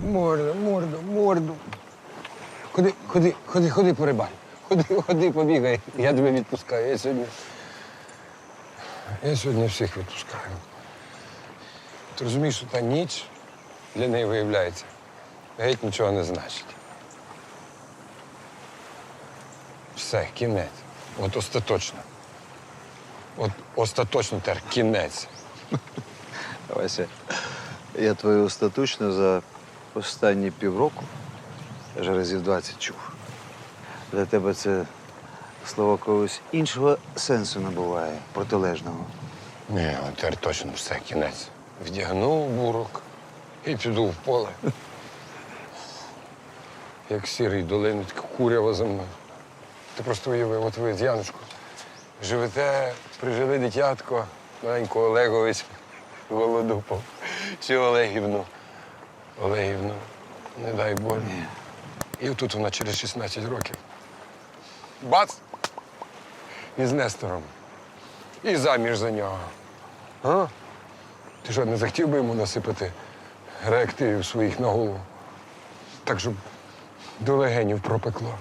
Морду, морду, морду. Ходи, ходи, ходи, ходи порибаль. Ходи, ходи, побігай. Я тебе відпускаю. Я сьогодні. Я сьогодні всіх відпускаю. Ти розумієш, що та ніч для неї виявляється. Геть нічого не значить. Все, кінець. От остаточно. От остаточно тепер кінець. Вася, я твою остаточно за останні півроку аж разів 20 чув. Для тебе це слово когось іншого сенсу набуває, протилежного. Ні, от тепер точно все, кінець. Вдягнув бурок і піду в поле. Як сірий долинить курява за мною. Ти просто уяви, от ви з Яночкою живете, прижили дитятко, маленьку Олегович, Голодупов. Чи Олегівну. Олегівну, не дай Боже. І отут вона через 16 років. Бац! І з Нестором. І заміж за нього. А? Ти що, не захотів би йому насипати реактивів своїх на голову? Так, щоб до легенів пропекло.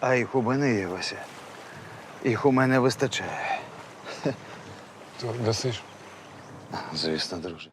А їх у мене є, Вася. Їх у мене вистачає. То дасиш? Звісно, друже.